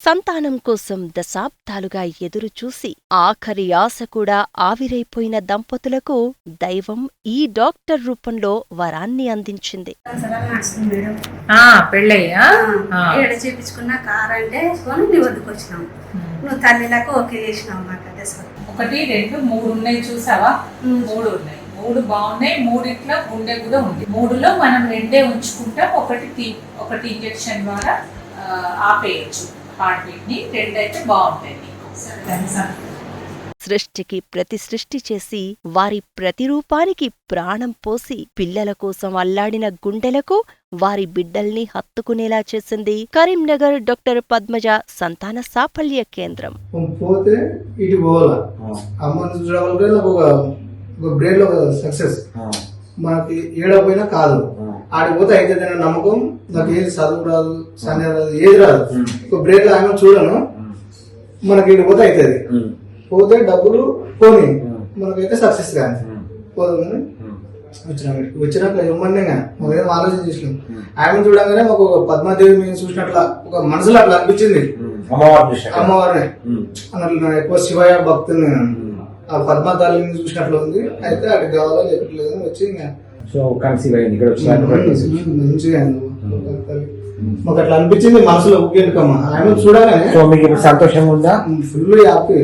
సంతానం కోసం దశాబ్దాలుగా ఎదురుచూసి ఆఖరి ఆశ కూడా ఆవిరైపోయిన దంపతులకు దైవం ఈ డాక్టర్ రూపంలో వరాన్ని అందించింది. నువ్వు తల్లిలకు ఓకే చేసినావు మాకు ఒకటి రెండు మూడు ఉన్నాయి చూసావా? మూడు ఉన్నాయి. మూడు బాగున్నాయి మూడిట్లో గుండె కూడా ఉంది. మూడులో మనం రెండే ఉంచుకుంటాం ఒకటి ఒకటి ఇంజెక్షన్ ద్వారా ఆపేయచ్చు. బాగుంటాయి? సృష్టికి ప్రతి సృష్టి చేసి వారి ప్రతిరూపానికి ప్రాణం పోసి పిల్లల కోసం అల్లాడిన గుండెలకు వారి బిడ్డల్ని హత్తుకునేలా చేసింది కరీంనగర్ డాక్టర్ పద్మజ సంతాన సాఫల్య కేంద్రం. పోతే ఇటు పోవాలా? సక్సెస్ మనకి కాదు. ఆడికి పోతే అయితే నమ్మకం నాకు ఏది చదువు రాదు సని రాదు ఏది రాదు. ఒక బ్రెయిన్లో ఆమె చూడను మనకి ఇటు పోతే అవుతుంది పోతే డబ్బులు పోని మనకైతే సక్సెస్ కానీ ఇక్కడికి. వచ్చినాక ఏమన్నా మాకు ఏదో ఆలోచన చేసినాం. ఆమెను చూడగానే మాకు ఒక పద్మాదేవి మేము చూసినట్ల ఒక మనసులో అట్లా అనిపించింది. అమ్మవారిని. అన్నట్లు నేను ఎక్కువ శివయ్య భక్తుని నేను. ఆ పద్మతాలిని చూసినట్లు ఉంది అయితే అటు కావాలో చెప్పట్లేదు అని వచ్చి ఇంకా సో కన్సీవ్ అయింది. ఇక్కడ వచ్చి. మాకు అట్లా అనిపించింది మనసులో ఊకేందుకమ్మ ఆమె చూడగానే సో మీకు ఇప్పుడు సంతోషంగా ఉందా? ఫుల్ హ్యాపీ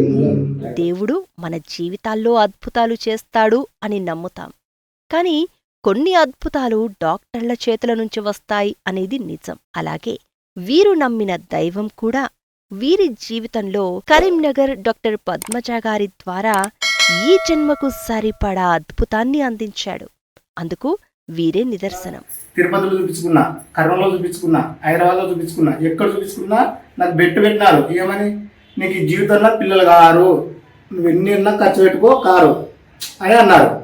దేవుడు మన జీవితాల్లో అద్భుతాలు చేస్తాడు అని నమ్ముతాం. కాని కొన్ని అద్భుతాలు డాక్టర్ల చేతుల నుంచి వస్తాయి అనేది నిజం. అలాగే వీరు నమ్మిన దైవం కూడా వీరి జీవితంలో కరీంనగర్ డాక్టర్ పద్మజ గారి ద్వారా ఈ జన్మకు సరిపడా అద్భుతాన్ని అందించాడు. అందుకు వీరే నిదర్శనం. తిరుపతిలో చూపించుకున్నా కర్నూలులో చూపించుకున్నా హైదరాబాద్లో చూపించుకున్నా ఎక్కడ చూపించుకున్నా నాకు బెట్టు పెట్టినారు. ఏమని? నీకు ఈ జీవితంలో పిల్లలు కారు. నువ్వు ఎన్ని ఖర్చు పెట్టుకో కారు. అని అన్నారు.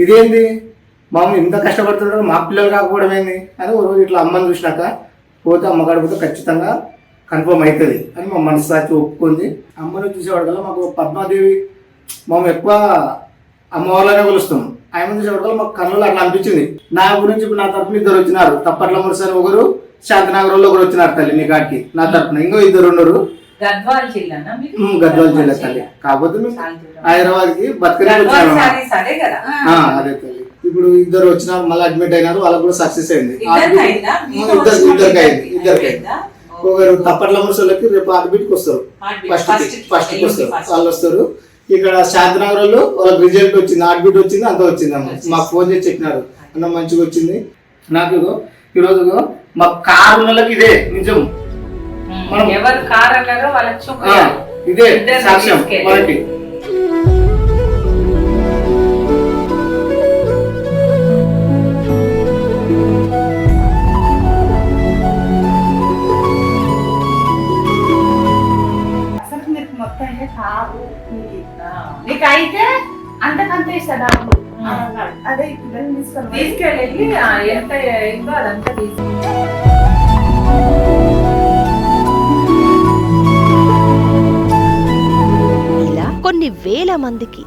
ఇదేంది? మామూలు ఇంత కష్టపడుతున్నారు మా పిల్లలు కాకపోవడం ఏంది? అని ఒక రోజు ఇట్లా అమ్మని చూసినాక పోతే అమ్మ కాడిపోతే ఖచ్చితంగా కన్ఫర్మ్ అవుతుంది అని మా మనసాచి ఒప్పుకుంది. అమ్మని చూసేవాడు కదా మాకు పద్మాదేవి. మేము ఎక్కువ అమ్మవారిలోనే కొలుస్తాం. ఆయన చూసేవాడు మాకు కన్నులు అట్లా అనిపించింది. నా గురించి నా తరపున ఇద్దరు వచ్చినారు. తప్పట్ల మురసరి ఒకరు శాంతినగరంలో ఒకరు వచ్చినారు తల్లి నీ కాడికి నా తరపున. ఇంకో ఇద్దరు ఉన్నారు. గద్వాల్ జిల్లా తల్లి. కాకపోతే. హైదరాబాద్కి వచ్చాను సారీస్ అదే తల్లి. ఇప్పుడు ఇద్దరు వచ్చినారు మళ్ళీ అడ్మిట్ అయినారు వాళ్ళకు కూడా సక్సెస్ అయింది. ఇద్దరికి అయిందా? వచ్చిన ఇద్దరికి అయింది? ఒకరు తప్పట్ల మురసలకి రేపు ఆర్బిట్కి వస్తారు. ఫస్ట్ First కి, ఫస్ట్కి ఎల్లుండి వస్తారు. వాళ్ళు వస్తారు. ఇక్కడ శాంతినగరంలో వాళ్ళకి రిజల్ట్ వచ్చింది హార్ట్బీట్ వచ్చింది అంతా వచ్చింది అమ్మ. మాకు ఫోన్ చేసి చెప్పినారు. అన్న మంచిగా వచ్చింది. నాకు ఈరోజు మా కారు నెలకి ఇదే నిజం. మనం- ఎవరు కార్ అన్నారో వాళ్ళకి చూపించాలి ఇదే సాక్ష్యం. మనకి మొత్తం అయితే అయితే అంతకంతే ఇస్తా అదే పిల్లల్ని తీసుకొని తీసుకెళ్ళి ఎంత అయిందో అదంతా కొన్ని వేల మందికి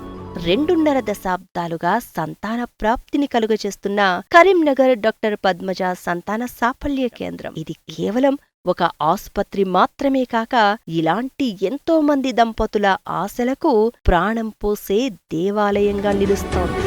రెండున్నర దశాబ్దాలుగా సంతాన ప్రాప్తిని కలుగజేస్తున్న కరీంనగర్ డాక్టర్ పద్మజ సంతాన సాఫల్య కేంద్రం. ఇది కేవలం ఒక ఆసుపత్రి మాత్రమే కాక ఇలాంటి ఎంతో మంది దంపతుల ఆశలకు ప్రాణం పోసే దేవాలయంగా నిలుస్తోంది.